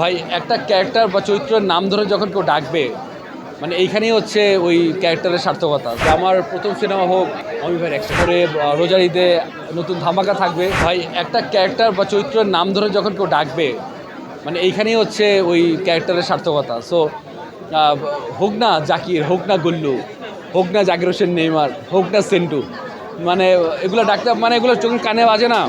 ভাই, একটা ক্যারেক্টার বা চরিত্রের নাম ধরে যখন কেউ ডাকবে মানে এইখানেই হচ্ছে ওই ক্যারেক্টারের সার্থকতা। যে আমার প্রথম সিনেমা হোক, আমি ভাই একটা করে রোজার ঈদে নতুন ধামাকা থাকবে। ভাই, একটা ক্যারেক্টার বা চরিত্রের নাম ধরে যখন কেউ ডাকবে মানে এইখানেই হচ্ছে ওই ক্যারেক্টারের সার্থকতা। সো হোক না জাকির, হোক না গুল্লু, হোক না জাকির হোসেন নেইমার, হোক না সেন্টু মানে এগুলো ডাকতে মানে এগুলো চোখের কানে বাজে না।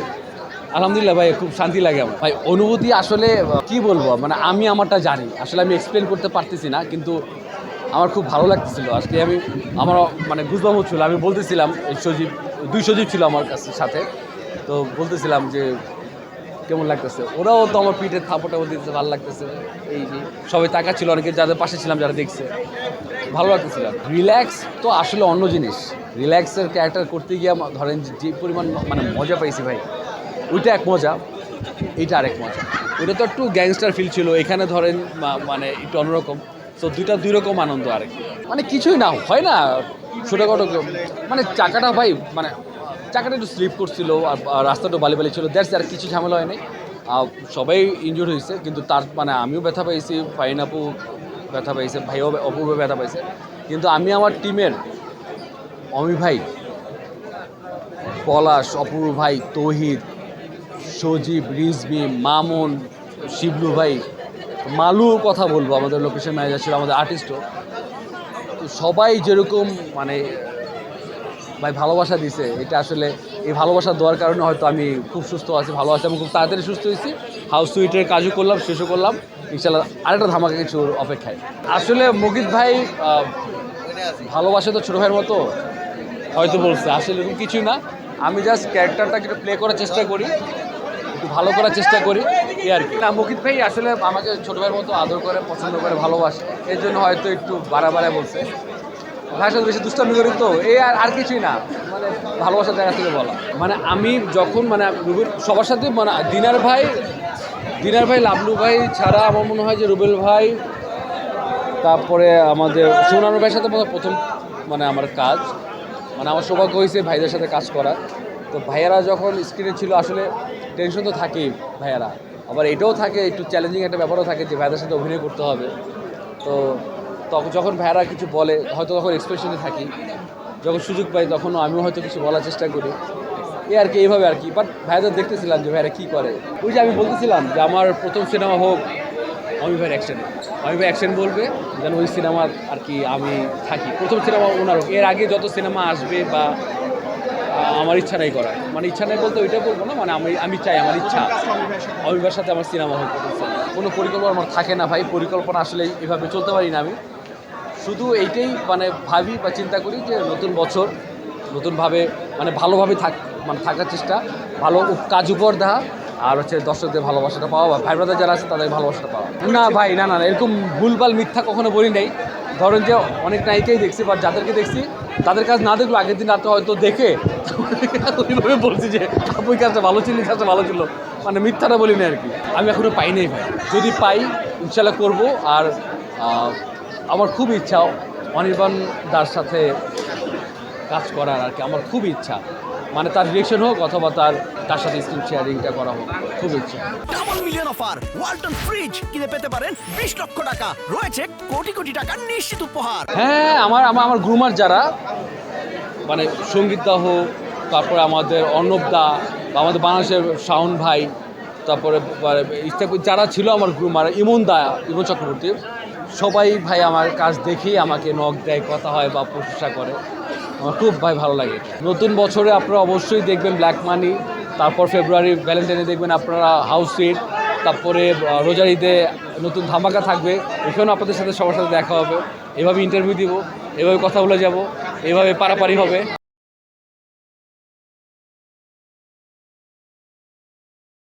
আলহামদুলিল্লাহ ভাই, খুব শান্তি লাগে আমার। ভাই, অনুভূতি আসলে কি বলব? মানে আমি আমারটা জানি। আসলে আমি এক্সপ্লেন করতে পারতেছি না, কিন্তু আমার খুব ভালো লাগতেছিল। আজকে আমি, আমার মানে গুজবাম হচ্ছিল আমি বলতেছিলাম, এই সজীব, দুই সজীব ছিল আমার কাছে, সাথে। তো বলতেছিলাম যে, কেমন লাগতেছে? ওরাও তো আমার পিঠে থাপটা দিতেছে, ভালো লাগতেছে। এই যে, সবাই তাকা ছিল, অনেকে যাদের পাশে ছিলাম, যারা দেখছে। ভালো লাগতেছিল। রিল্যাক্স তো আসলে অন্য জিনিস। রিল্যাক্সের ক্যারেক্টার করতে গিয়ে ধরেন যে পরিমাণ মানে মজা পাইছি ভাই। ওইটা এক মজা। এইটা আরেক মজা। ওইটা তো একটু গ্যাংস্টার ফিল ছিল। এখানে ধরেন মানে একটু অন্যরকম। তো দুইটা দুই রকম আনন্দ আরেক। মানে কিছুই না, হয় না। ছোটোখাটো মানে চাকাটা ভাই মানে চাকাটা একটু স্লিপ করছিল, আর আর রাস্তাটা বালি বালি ছিল। দ্যাটস আর কিছু ঝামেলা হয়নি। সবাই ইনজুর হয়েছে, কিন্তু তার মানে আমিও ব্যথা পাইছি, ফাইন আপু ব্যথা পাইছে, ভাইও অপূর্ব ব্যথা পাইছে। কিন্তু আমি আমার টিমের অমি ভাই, পলাশ, অপূর্ব ভাই, তৌহিদ সজীব রিজবি মামুন, শিবলু ভাই মালুর কথা বলব, আমাদের লোকেশন ম্যানেজার ছিল, আমাদের আর্টিস্টও তো সবাই যেরকম মানে ভাই ভালোবাসা দিছে, এটা আসলে এই ভালোবাসা দেওয়ার কারণে হয়তো আমি খুব সুস্থ আছি, ভালো আছি, আমি খুব তাড়াতাড়ি সুস্থ হয়েছি। হাউস সুইটের কাজও করলাম, শেষও করলাম। ইনশাল্লাহ আরেকটা ধামাকা কিছু অপেক্ষায়। আসলে মুকিত ভাই ভালোবাসে তো ছোটো ভাইয়ের মতো? হয়তো বলছে, আসলে এরকম কিছুই না। আমি জাস্ট ক্যারেক্টারটাকে প্লে করার চেষ্টা করি। ভালো করার চেষ্টা করি এই আর কি। না মুকিত ভাই আসলে আমাকে ছোটো ভাইয়ের মতো আদর করে পছন্দ করে ভালোবাসে। এর জন্য হয়তো একটু বাড়া বাড়া বলছে ভাষা বেশি দুষ্টামি করি তো এই আর আর কিছুই না। মানে ভালোবাসার জায়গা থেকে বলা। মানে আমি যখন মানে রুবেল সবার সাথে মানে দিনার ভাই দিনার ভাই লাবলু ভাই ছাড়া আমার মনে হয় যে রুবেল ভাই তারপরে আমাদের সোনার ভাইয়ের সাথে প্রথম মানে আমার কাজ। মানে আমার সৌভাগ্য হয়েছে ভাইদের সাথে কাজ করা তো ভাইয়ারা যখন স্ক্রিনে ছিল, আসলে টেনশন তো থাকেই ভাইয়ারা। আবার এটাও থাকে, একটু চ্যালেঞ্জিং একটা ব্যাপারও থাকে যে ভাইদের সাথে অভিনয় করতে হবে। তো তখন যখন ভাইয়ারা কিছু বলে, হয়তো তখন এক্সপ্রেশনে থাকি। যখন সুযোগ পাই, তখনও আমিও হয়তো কিছু বলার চেষ্টা করি। এই আর কি, এইভাবে আর কি। বাট ভাইয়াদের দেখতেছিলাম যে ভাইয়ারা কী করে। ওই যে আমি বলতেছিলাম যে আমার প্রথম সিনেমা হোক অমি ভাইয়ের অ্যাকশন অমি ভাই অ্যাকশন বলবে, যেন ওই সিনেমার আর কি আমি থাকি। প্রথম সিনেমা ওনার হোক এর আগে যত সিনেমা আসবে বা আমার ইচ্ছা নাই করার। মানে ইচ্ছা নাই বলতে ওইটা বলব না মানে আমি আমি চাই আমার ইচ্ছা। অমি ভাইয়ের সাথে আমার সিনেমা হোক কোনো পরিকল্পনা আমার থাকে না ভাই পরিকল্পনা আসলে এভাবে চলতে পারি না আমি। শুধু এইটাই মানে ভাবি বা চিন্তা করি যে নতুন বছর নতুনভাবে মানে ভালোভাবে থাক মানে থাকার চেষ্টা ভালো কাজ উপর দেওয়া আর হচ্ছে দর্শকদের ভালোবাসাটা পাওয়া বা ভাই ব্রাদার যারা আছে তাদের ভালোবাসাটা পাওয়া। না ভাই না না না, এরকম ভুলভাল মিথ্যা কখনো বলি নাই। ধরেন যে অনেক নায়িকাই দেখছি বা যাদেরকে দেখছি, তাদের কাজ না দেখল আগের দিন রাতে হয়তো দেখে ওইভাবে বলছি যে ওই কাজটা ভালো ছিল কাজটা ভালো ছিল। মানে মিথ্যাটা বলি না আর কি। আমি এখনও পাই নাই ভাই। যদি পাই ইনশাল্লাহ করব। আর আমার খুব ইচ্ছা অনির্বাণ দার সাথে কাজ করার আর কি আমার খুব ইচ্ছা। মানে তার ডিরেকশন হোক অথবা তার তার সাথে স্ক্রিন শেয়ারিংটা করা হোক খুব ইচ্ছা। Double million offer Walton fridge কিনে পেতে পারেন বিশ লক্ষ টাকা রয়েছে কোটি কোটি টাকার নিশ্চিত উপহার। হ্যাঁ আমার আমার আমার গ্রুমার যারা মানে সংগীত দা হোক তারপরে আমাদের অর্ণব দা বা আমাদের বাংলাদেশের শাওন ভাই তারপরে যারা ছিল আমার গ্রুমার ইমন দা ইমন চক্রবর্তী সবাই ভাই আমার কাজ দেখেই আমাকে নখ দেয় কথা হয় বা প্রশংসা করে। আমার খুব ভাই ভালো লাগে। নতুন বছরে আপনারা অবশ্যই দেখবেন ব্ল্যাক মানি তারপর ফেব্রুয়ারি ভ্যালেন্টাইনে দেখবেন আপনারা হাউস সিট তারপরে রোজার ঈদে নতুন ধামাকা থাকবে। এখানেও আপনাদের সাথে সবার সাথে দেখা হবে। এভাবে ইন্টারভিউ দিব, এভাবে কথা বলে যাব, এভাবে পারাপারি হবে।